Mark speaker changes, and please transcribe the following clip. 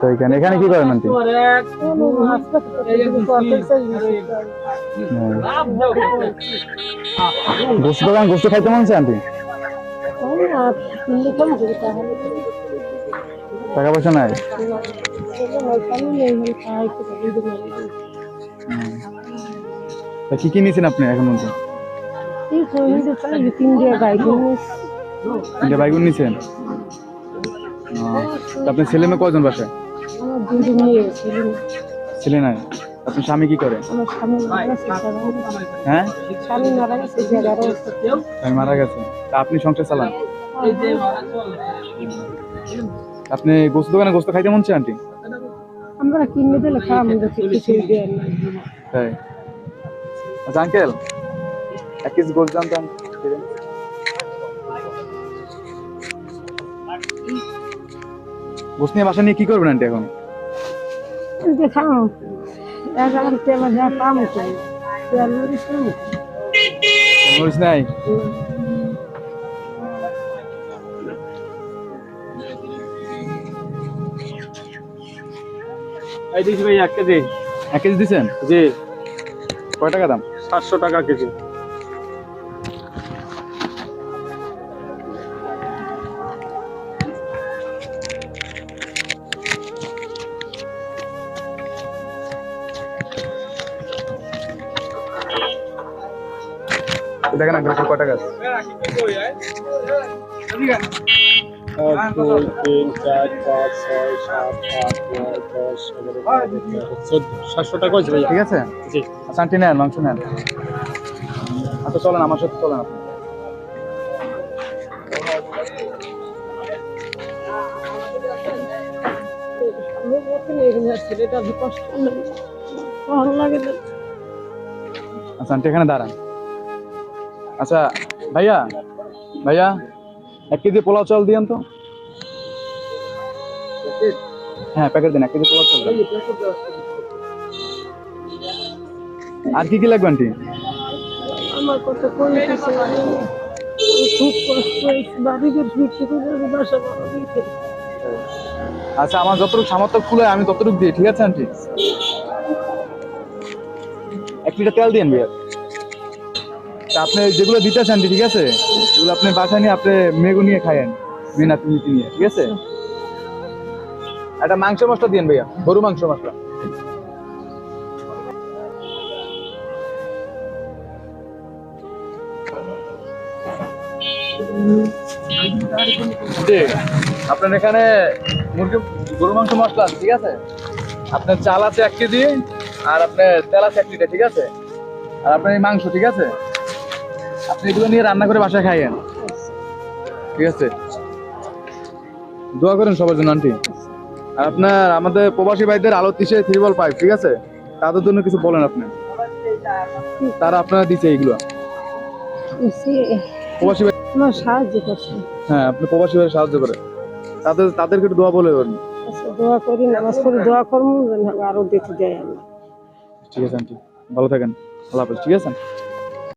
Speaker 1: তো এখানে এখানে কি করেন আন্টি হ্যাঁ। গোস্ত দোকান গোস্ত খাইতে মানছে আছে টাকা পয়সা নাই কি কি নিয়েছেন আপনি এখন অন্ত তিনটে বাইক নিয়েছেন আপনার ছেলে মেয়ে কজন বাসায়
Speaker 2: আমার মেয়ে
Speaker 1: নাই স্বামী কি করে হ্যাঁ স্বামী মারা গেছে তা আপনি সংসার চালান আপনি গোস্ত দোকানে গোস্ত খাইতে মন চায় আন্টি
Speaker 2: আমরা কিনে দিলে খাওয়া আমাদের কিছু
Speaker 1: আচ্ছা আঙ্কেল এক কেজি গোস্ত দাম বসনিয়া ভাষা নিয়ে কি করবেন আন্টি এখন নাই ভাই এক কেজি এক কেজি দিচ্ছেন জি কয় টাকা দাম
Speaker 3: সাতশো টাকা কেজি
Speaker 1: আচ্ছা, দেখেন আগে কটা গেছে সাতশো টাকা ঠিক আছে শান্তি আচ্ছা, নেন মাংস নেন আচ্ছা চলেন আমার সাথে চলেন আপনি আচ্ছা এখানে দাঁড়ান আচ্ছা ভাইয়া ভাইয়া এক কেজি পোলাও চাল দিয়েন তো হ্যাঁ প্যাকেট দিন এক কেজি পোলাও চাল আর কি কি লাগবে আন্টি মানে, আচ্ছা আমার যতটুকু সামর্থ্য খুলে আমি ততটুকু দিই ঠিক আছে আন্টি এক লিটার তেল দিয়ে ভাইয়া তা আপনি যেগুলো দিতে চান ঠিক আছে যেগুলো আপনি বাসায় নিয়ে আপনি মেগু নিয়ে খায়েন মেনা তুমি নিয়ে ঠিক আছে একটা মাংস মশলা দিন ভাইয়া গরু মাংস মশলা আপনার এখানে মুরগি গরু মাংস মশলা ঠিক আছে আপনার চাল আছে এক কেজি আর আপনার তেল আছে এক ঠিক আছে আর আপনার মাংস ঠিক আছে এগুলো নিয়ে রান্না করে বাসায় খাইয়েন ঠিক আছে দোয়া করেন সবার জন্য আন্টি আর আপনার আমাদের প্রবাসী ভাইদের আলো তিসে পাইপ ঠিক আছে তাদের জন্য কিছু বলেন আপনি তারা আপনারা দিচ্ছে এইগুলো প্রবাসী ভাই
Speaker 2: সাহায্য করছে
Speaker 1: হ্যাঁ আপনি প্রবাসী ভাই সাহায্য করে তাদের তাদেরকে একটু দোয়া বলে
Speaker 2: আচ্ছা, দোয়া করি নামাজ দোয়া আরো দেয়
Speaker 1: ঠিক আছে আন্টি ভালো থাকেন আল্লাহ হাফেজ ঠিক আছে